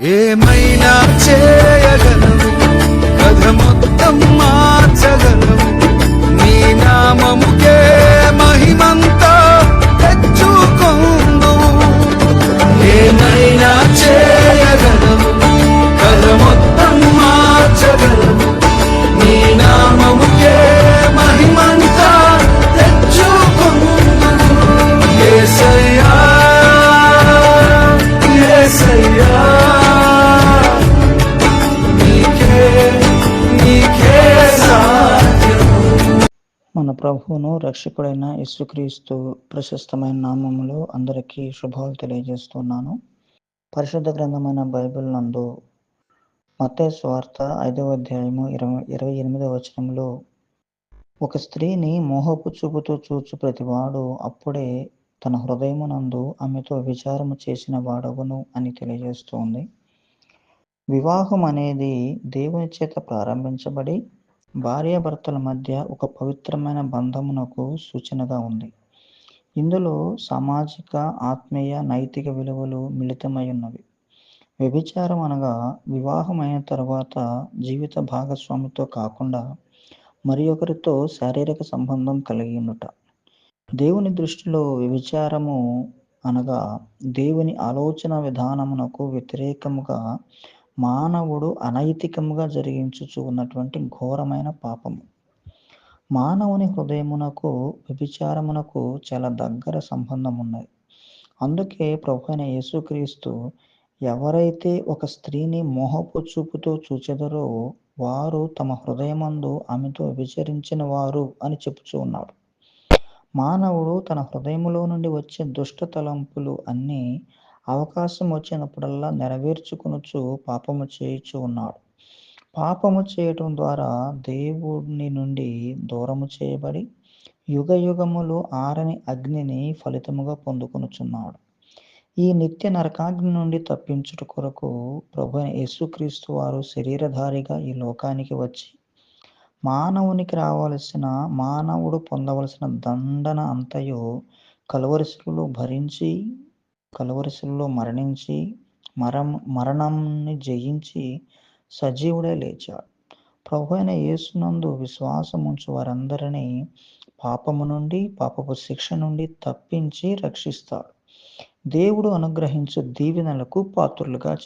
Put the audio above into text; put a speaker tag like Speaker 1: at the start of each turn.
Speaker 1: ఏమైనా చేయగలవు?
Speaker 2: మన ప్రభువును రక్షకుడైన యేసుక్రీస్తు ప్రశస్తమైన నామములో అందరికీ శుభాలు తెలియజేస్తున్నాను. పరిశుద్ధ గ్రంథమైన బైబిల్ నందు మతే స్వార్త ఐదవ అధ్యాయము ఇరవై ఇరవై ఎనిమిదవ వచనంలో ఒక స్త్రీని మోహపు చూపుతూ చూచు ప్రతివాడు అప్పుడే తన హృదయమునందు ఆమెతో విచారము చేసిన వాడవును అని తెలియజేస్తోంది. వివాహం అనేది దేవుని చేత ప్రారంభించబడి భార్యాభర్తల మధ్య ఒక పవిత్రమైన బంధమునకు సూచనగా ఉంది. ఇందులో సామాజిక ఆత్మీయ నైతిక విలువలు మిళితమై ఉన్నవి వ్యభిచారం అనగా వివాహం అయిన తర్వాత జీవిత భాగస్వామితో కాకుండా మరి ఒకరితో శారీరక సంబంధం కలిగి ఉండుట దేవుని దృష్టిలో వ్యభిచారము అనగా దేవుని ఆలోచన విధానమునకు వ్యతిరేకముగా మానవుడు అనైతికముగా జరిగించుచు ఉన్నటువంటి ఘోరమైన పాపము. మానవుని హృదయమునకు వ్యభిచారమునకు చాలా దగ్గర సంబంధం ఉన్నది అందుకే ప్రభు అయిన యేసుక్రీస్తు ఎవరైతే ఒక స్త్రీని మోహపు చూపుతో చూచెదరో వారు తమ హృదయమందు ఆమెతో వ్యభిచరించిన వారు అని చెప్పుచూ ఉన్నాడు. మానవుడు తన హృదయములో నుండి వచ్చే దుష్ట తలంపులు అన్నీ అవకాశం వచ్చినప్పుడల్లా నెరవేర్చుకునొచ్చు పాపము చేయుచు ఉన్నాడు పాపము చేయటం ద్వారా దేవుని నుండి దూరము చేయబడి యుగ యుగములు ఆరని అగ్నిని ఫలితముగా పొందుకొనుచున్నాడు. ఈ నిత్య నరకాగ్ని నుండి తప్పించుట కొరకు ప్రభు యేసుక్రీస్తు వారు శరీరధారిగా ఈ లోకానికి వచ్చి మానవునికి రావలసిన మానవుడు పొందవలసిన దండన అంతయు కలవరిశిలో భరించి కలవరిశిలో మరణించి మరం మరణంని జయించి సజీవుడే లేచాడు. ప్రభు అయిన యేసునందు విశ్వాసం ఉంచు వారందరినీ పాపము నుండి పాపపు శిక్ష నుండి తప్పించి రక్షిస్తాడు. దేవుడు అనుగ్రహించు దీవెనలకు పాత్రులుగా చేస్తాడు.